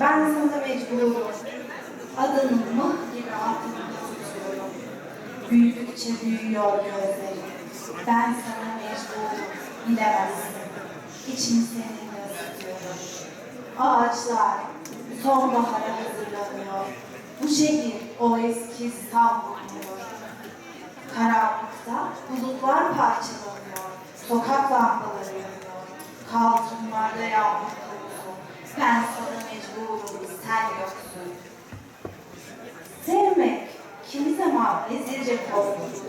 Ben sana mecburum. Adını mıh gibi aklımda tutuyorum. Büyüdükçe büyüyor gözlerim. Ben sana mecburum. Bilemezsin. İçimi seninle ısıtıyorum. Ağaçlar sonbahara hazırlanıyor. Bu şehir o eski İstanbul diyor. Karanlıkta bulutlar parçalanıyor. Sokak lambaları yanıyor. Kaldırımlarda yağmur. Ben sana mecburum, sen yoksun. Sevmek kimi zaman rezilce korkutur.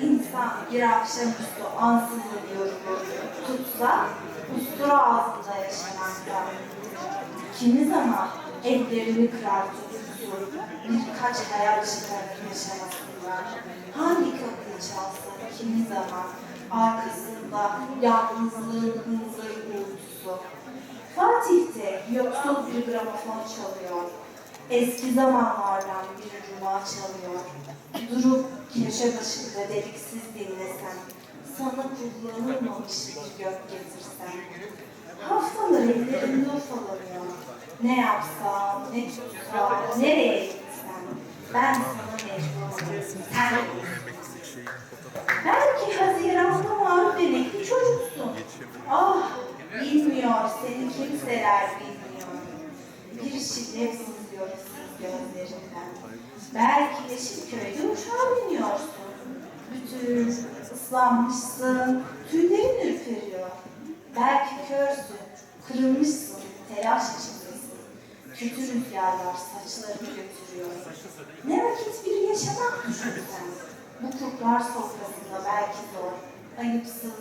İnsan bir akşamüstü ansız ediyor. Tutsa ustura ağzında yaşamakta. Kimi zaman ellerini kırar tutkusu. Birkaç hayal çıkarır yaşamasında. Hangi kapıyı çalsa kimi zaman arkasında yalnızlığın hınzır uğultusu. Fatih'te yoksul bir gramofon çalıyor. Eski zamanlardan bir cuma çalıyor. Durup köşe başında deliksiz dinlesem, sana kullanılmamış bir gök getirsem. Haftalar ellerimde ufalanıyor. Ne yapsam, ne tutsam, nereye gitsem. Ben sana mecburum, sen Belki Haziran'da seni kimseler bilmiyor. Bir şiddet sızıyor siz gözlerinden. Belki Yeşilköy'de uçağa biniyorsun. Bütün ıslanmışsın, tüylerin ürperiyor. Belki körsün, kırılmışsın, telaş içindesin. Kötü rüzgarlar saçlarını götürüyor. Ne vakit bir yaşamak düşünsen. Bu kurtlar sofrasında belki zor, ayıpsız,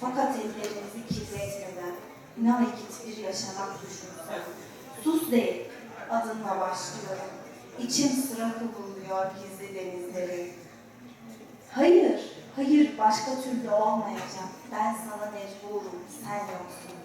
fakat ellerinizi kirletmeden vakit bir yaşamak düşünsen. Sus deyip adınla başlıyorum. İçim sıra buluyor gizli denizleri. Hayır, hayır başka türlü olmayacak. Ben sana mecburum, sen yoksun.